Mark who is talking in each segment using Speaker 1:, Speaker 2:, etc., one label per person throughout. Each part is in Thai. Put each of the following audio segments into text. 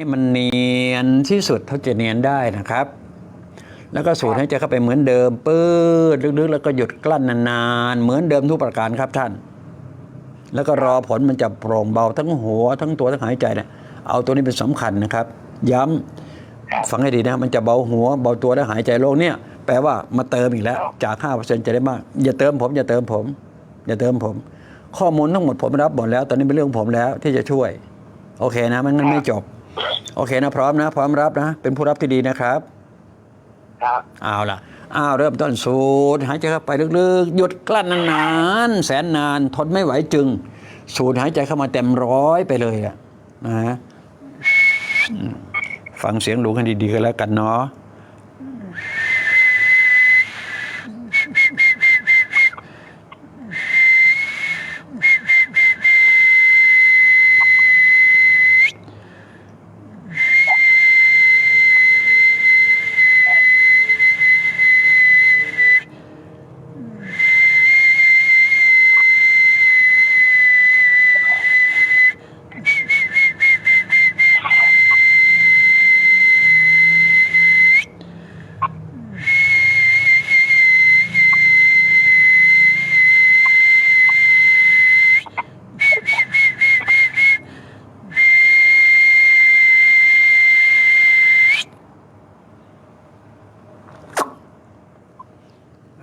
Speaker 1: ให้มันเนียนที่สุดเท่าจะเนียนได้นะครับ แล้วก็สูดให้ใจเข้าไปเหมือนเดิมปื้ดลึกๆ แล้วก็หยุดกลั้นนานๆ เหมือนเดิมทุกประการครับท่าน แล้วก็รอผลมันจะโปร่งเบาทั้งหัว ทั้งตัวทั้งหายใจเนี่ยเอาตัวนี้เป็นสำคัญนะครับ ย้ำฟังให้ดีนะ มันจะเบาหัวเบาตัวและหายใจโล่งเนี่ย แปลว่ามาเติมอีกแล้ว จาก5%จะได้มาก อย่าเติมผม อย่าเติมผม อย่าเติมผม ข้อมูลทั้งหมดผมรับหมดแล้ว ตอนนี้เป็นเรื่องผมแล้วที่จะช่วย โอเคนะ มันงั้นไม่จบ โอเคนะพร้อมนะ พร้อมรับนะ เป็นผู้รับที่ดีนะครับ
Speaker 2: ครับ
Speaker 1: เอาล่ะอ้าวเริ่มต้นสูดหายใจเข้าไปลึกๆ หยุดกลั้นนานๆแสนนานทนไม่ไหวจึง สูดหายใจเข้ามาเต็มร้อยไปเลยอะนะฟังเสียงหลูกันดีๆกันแล้วกันเนาะ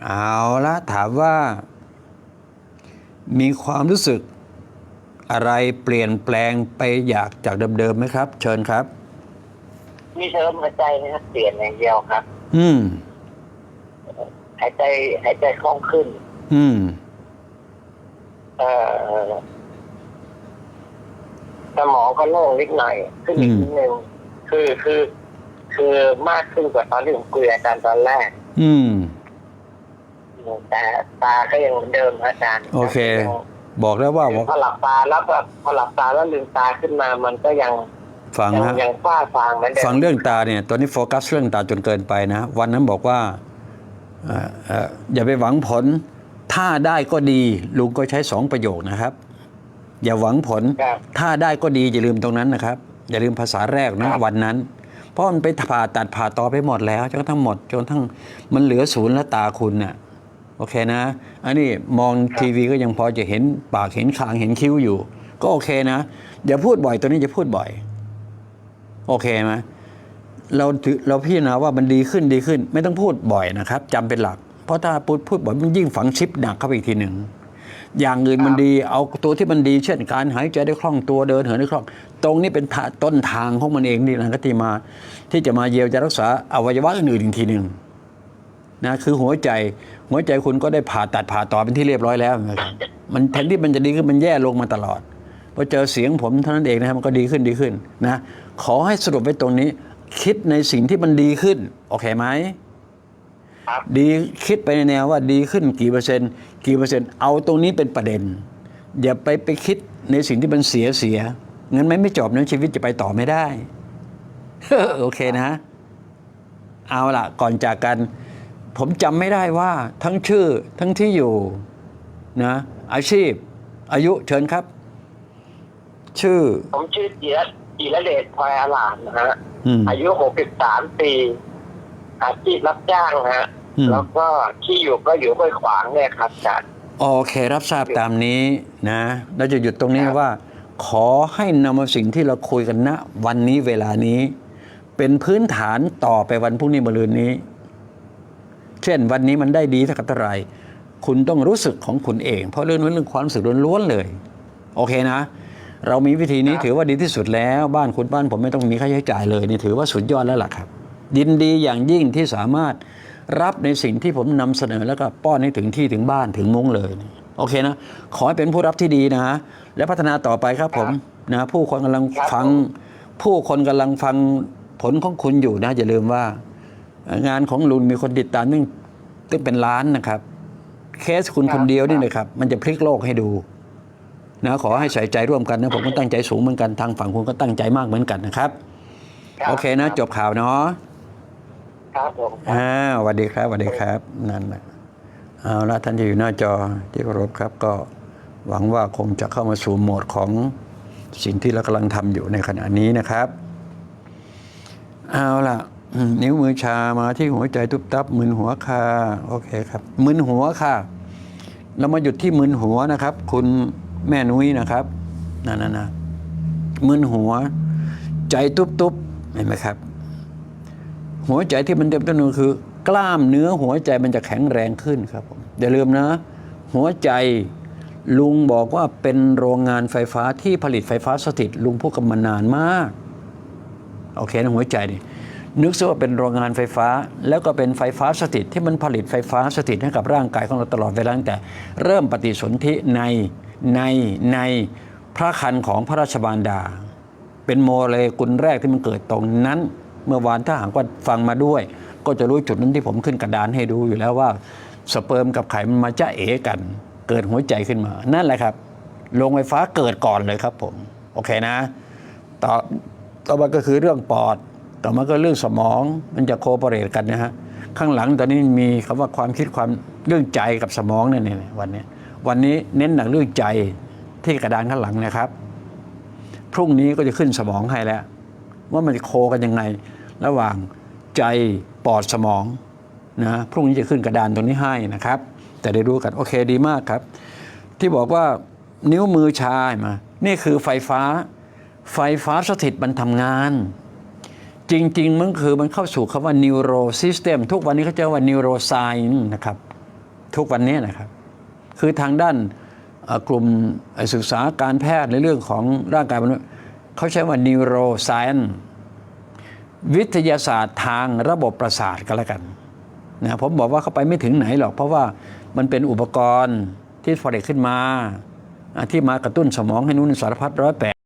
Speaker 1: เอาละถามว่า มีความรู้สึกอะไรเปลี่ยนแปลงไปอยากจากเดิมๆไหมครับ เชิญครับ
Speaker 2: มีเชิมหัวใจนะครับเปลี่ยนอย่างเดียวครับ
Speaker 1: อืม
Speaker 2: หายใจหายใจคล่องขึ้น
Speaker 1: อืม
Speaker 2: เอ่อสมองก็โล่งนิดหน่อยขึ้นอีก
Speaker 1: อืม
Speaker 2: นิดนึงคือคือ คือมากขึ้นกว่าตอนที่ผมคุยกับอาจารย์ตอนแรก
Speaker 1: อืม
Speaker 2: แต่ตาก็ยังเหมือนเดิมครับอาจารย์
Speaker 1: โอเค บอกแล้วว่า
Speaker 2: พอหลับตาแล้วแบบพอหลับตาแล้วลืมตาขึ้นมามันก็ยัง
Speaker 1: ฟัง
Speaker 2: ยัง
Speaker 1: ฮะ
Speaker 2: ยังฟ้าฟางเหมือนเดิ
Speaker 1: ฟัง
Speaker 2: ม
Speaker 1: เรื่องตาเนี่ยตอนนี้โฟกัสเรื่องตาจนเกินไปนะ วันนั้นบอกว่าเอ่อเอ่ออย่าไปหวังผลถ้าได้ก็ดี ลุงก็ใช้สองประโยคนะครับ อย่าหวังผล
Speaker 2: ครับ
Speaker 1: ถ้าได้ก็ดีอย่าลืมตรงนั้นนะครับ อย่าลืมภาษาแรกนะครับวันนั้น เพราะมันไปผ่าตัดผ่าต่อไปหมดแล้วจนกระทั่งหมดจนกระทั่งมันเหลือศูนย์และตาคุณน่ะ โอเคนะ อันนี้มองทีวีก็ยังพอจะเห็นปากเห็นคางเห็นคิ้วอยู่ ก็โอเคนะอย่าพูดบ่อยตัวนี้จะพูดบ่อย โอเคไหมเราถือเราพิจารณาว่ามันดีขึ้นดีขึ้น ไม่ต้องพูดบ่อยนะครับจำเป็นหลัก เพราะถ้าพูดพูดบ่อยมันยิ่งฝังชิปหนักเข้าไปอีกทีหนึ่งอย่างอื่นมันดีเอาตัวที่มันดี เช่นการหายใจได้คล่องตัวเดินเหินได้คล่อง ตรงนี้เป็นต้นทางของมันเองนี่นะก็ที่มา ที่จะมาเยียวยารักษาอวัยวะอื่นๆอีกทีหนึ่ง นะคือหัวใจหัวใจคุณก็ได้ผ่าตัดผ่าต่อเป็นที่เรียบร้อยแล้วนะครับมันแทนที่มันจะดีขึ้นมันแย่ลงมาตลอดพอเจอเสียงผมเท่านั้นเองนะครับมันก็ดีขึ้นดีขึ้นนะขอให้สรุปไว้ตรงนี้ คิดในสิ่งที่มันดีขึ้นโอเคไหม
Speaker 2: ครับ
Speaker 1: ดีคิดไปในแนวว่าดีขึ้นกี่เปอร์เซ็นต์กี่เปอร์เซ็นต์เอาตรงนี้เป็นประเด็น อย่าไปไปคิดในสิ่งที่มันเสียเสียงั้นไม่ไม่จบนะชีวิตจะไปต่อไม่ได้โอเคนะ เอาล่ะก่อนจากกัน ผมจำไม่ได้ว่าทั้งชื่อทั้งที่อยู่นะอาชีพ อายุเชิญครับ ชื่อ
Speaker 2: ผมชื่อจิรจิรเดชพลอยอลามนะฮะ
Speaker 1: อืม
Speaker 2: อายุหกสิบสามปี อาชีพรับจ้างฮะ
Speaker 1: อืม
Speaker 2: แล้วก็ที่อยู่ก็อยู่ห้วยขวางเนี่ยครับอาจารย์
Speaker 1: โอเครับทราบตามนี้นะเราจะหยุดตรงนี้
Speaker 2: ครับ
Speaker 1: ว่า ขอให้นำเอาสิ่งที่เราคุยกันณวันนี้เวลานี้ เป็นพื้นฐานต่อไปวันพรุ่งนี้มะรืนนี้ เช่น วันนี้มันได้ดีเท่ากับเท่าไหรคุณต้องรู้สึกของคุณเอง เพราะเรื่องนั้นเรื่องความรู้สึกล้วนๆเลย โอเคนะ เรามีวิธีนี้
Speaker 2: ครับ
Speaker 1: ถือว่าดีที่สุดแล้ว บ้านคุณบ้านผมไม่ต้องมีค่าใช้จ่ายเลยนี่ถือว่าสุดยอดแล้วล่ะครับ ยินดีอย่างยิ่งที่สามารถรับในสิ่งที่ผมนำเสนอแล้วก็ป้อนให้ถึงที่ถึงบ้านถึงมุ้งเลย โอเคนะ ขอให้เป็นผู้รับที่ดีนะ และพัฒนาต่อไปครับผมนะผู้คนกำลัง
Speaker 2: ครับ
Speaker 1: ฟัง ผู้คนกำลังฟังผลของคุณอยู่นะอย่าลืมว่า งานของลุงมีคนติดตามนึงตึงเป็นล้านนะครับ เคสคุณคนเดียวนี่นะครับ มันจะพลิกโลกให้ดูนะขอให้ใส่ใจร่วมกันนะผมก็ตั้งใจสูงเหมือนกันทางฝั่งคุณก็ตั้งใจมากเหมือนกันนะครับ
Speaker 2: รับ
Speaker 1: โอเคนะ จบข่าวเนาะ
Speaker 2: ครับผม
Speaker 1: อ่าสวัสดีครับสวัสดีครับ นั่นแหละเอาละท่านที่อยู่หน้าจอที่เคารพครับ ก็หวังว่าคงจะเข้ามาสู่โหมดของสิ่งที่เรากำลังทำอยู่ในขณะนี้นะครับ เอาล่ะอืม นิ้วมือชามาที่หัวใจตุบตับมึนหัวค่ะโอเคครับมึนหัวค่ะ เรามาหยุดที่มึนหัวนะครับ คุณแม่นุ้ยนะครับนั่นนะมึนหัว ใจตุบตุบเห็นไหมครับ หัวใจที่มันเต็มต้นคือ กล้ามเนื้อหัวใจมันจะแข็งแรงขึ้นครับผมอย่าลืมนะ หัวใจลุงบอกว่าเป็นโรงงานไฟฟ้าที่ผลิตไฟฟ้าสถิตลุงพูดกันมานานมาก โอเคนะหัวใจนี่ นึกซะว่าเป็นโรงงานไฟฟ้า แล้วก็เป็นไฟฟ้าสถิตที่มันผลิตไฟฟ้าสถิตให้กับร่างกายของเราตลอดเวลาตั้งแต่ เริ่มปฏิสนธิในในในพระคันของพระราชบารดา เป็นโมเลกุลแรกที่มันเกิดตรงนั้น เมื่อวานถ้าหากว่าฟังมาด้วย ก็จะรู้จุดนั้นที่ผมขึ้นกระดานให้ดูอยู่แล้วว่า สเปิร์มกับไข่มันมาจ้าเอกัน เกิดหัวใจขึ้นมา นั่นแหละครับโรงไฟฟ้าเกิดก่อนเลยครับผม โอเคนะ ต่อต่อมาก็คือเรื่องปอด ต่อมาก็เรื่องสมองมันจะโคเปเรตกันนะฮะข้างหลังตอนนี้มีคำว่าความคิดความเรื่องใจกับสมองเนี่ยเนี่ยวันนี้ วันนี้เน้นหนักเรื่องใจที่กระดานข้างหลังนะครับ พรุ่งนี้ก็จะขึ้นสมองให้แล้ว ว่ามันจะโคกันยังไง ระหว่างใจปอดสมองนะพรุ่งนี้จะขึ้นกระดานตรงนี้ให้นะครับ แต่ได้รู้กันโอเคดีมากครับ ที่บอกว่านิ้วมือชายมา นี่คือไฟฟ้า ไฟฟ้าสถิตมันทำงาน จริง ๆ มันคือมันเข้าสู่คำว่า neuro system ทุกวันนี้เขาจะว่า neuroscience นะครับ ทุกวันนี้นะครับ คือทางด้านกลุ่มศึกษาการแพทย์ในเรื่องของร่างกายมนุษย์เขาใช้ว่า neuroscience วิทยาศาสตร์ทางระบบประสาทก็แล้วกันนะผมบอกว่าเขาไปไม่ถึงไหนหรอก เพราะว่ามันเป็นอุปกรณ์ที่ผลิตขึ้นมา ที่มากระตุ้นสมองให้นุ่นสารพัดร้อยแปด